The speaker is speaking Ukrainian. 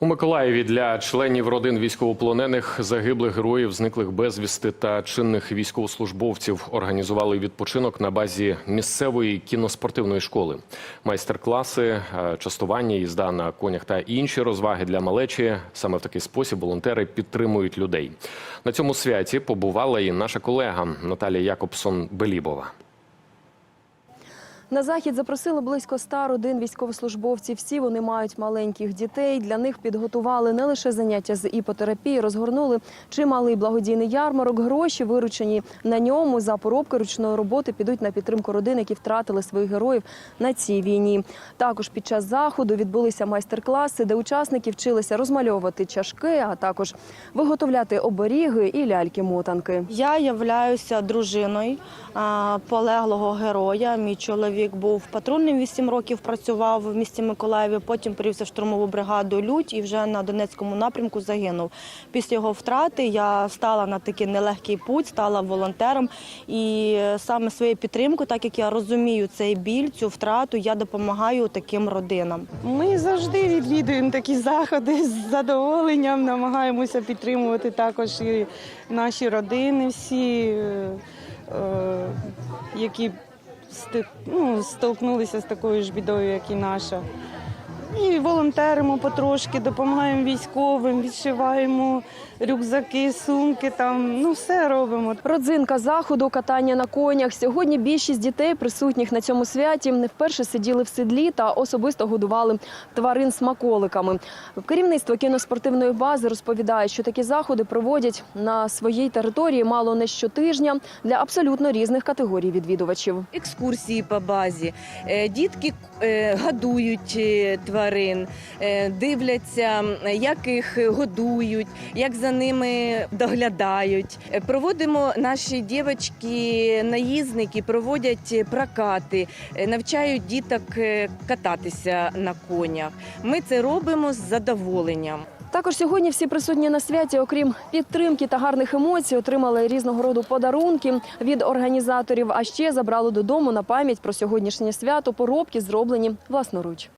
У Миколаєві для членів родин військовополонених, загиблих героїв, зниклих безвісти та чинних військовослужбовців організували відпочинок на базі місцевої кіноспортивної школи. Майстер-класи, е, частування, їзда на конях та інші розваги для малечі. Саме в такий спосіб волонтери підтримують людей. На цьому святі побувала і наша колега Наталія Якобсон Белібова. На захід запросили близько ста родин військовослужбовців. Всі вони мають маленьких дітей. Для них підготували не лише заняття з іпотерапії, розгорнули чималий благодійний ярмарок. Гроші, виручені на ньому за поробки ручної роботи, підуть на підтримку родин, які втратили своїх героїв на цій війні. Також під час заходу відбулися майстер-класи, де учасники вчилися розмальовувати чашки, а також виготовляти оберіги і ляльки-мотанки. Я являюся дружиною полеглого героя. Мій чоловік був патрульним 8 років, працював в місті Миколаєві. Потім перевівся в штурмову бригаду Людь і вже на Донецькому напрямку загинув. Після його втрати я стала на такий нелегкий путь, стала волонтером. І саме своєю підтримкою, так як я розумію цей біль, цю втрату, я допомагаю таким родинам. Ми завжди відвідуємо такі заходи з задоволенням, намагаємося підтримувати також і наші родини, всі, е, е, які ну, столкнулися з такою ж бідою, як і наша. І волонтеримо потрошки, допомагаємо військовим, відшиваємо рюкзаки, сумки, там, ну все робимо. Родзинка заходу катання на конях. Сьогодні більшість дітей, присутніх на цьому святі, не вперше сиділи в седлі та особисто годували тварин смаколиками. Керівництво кіноспортивної бази розповідає, що такі заходи проводять на своїй території мало не щотижня для абсолютно різних категорій відвідувачів. екскурсії по базі. Е, Дітки е, годують е, тварин, е, дивляться, як їх годують, як за ними доглядають. Е, Проводимо наші дівчатки, наїзники, проводять прокати, е, навчають діток кататися на конях. Ми це робимо з задоволенням. Також сьогодні всі присутні на святі, окрім підтримки та гарних емоцій, отримали різного роду подарунки від організаторів. А ще забрали додому на пам'ять про сьогоднішнє свято поробки, зроблені власноруч.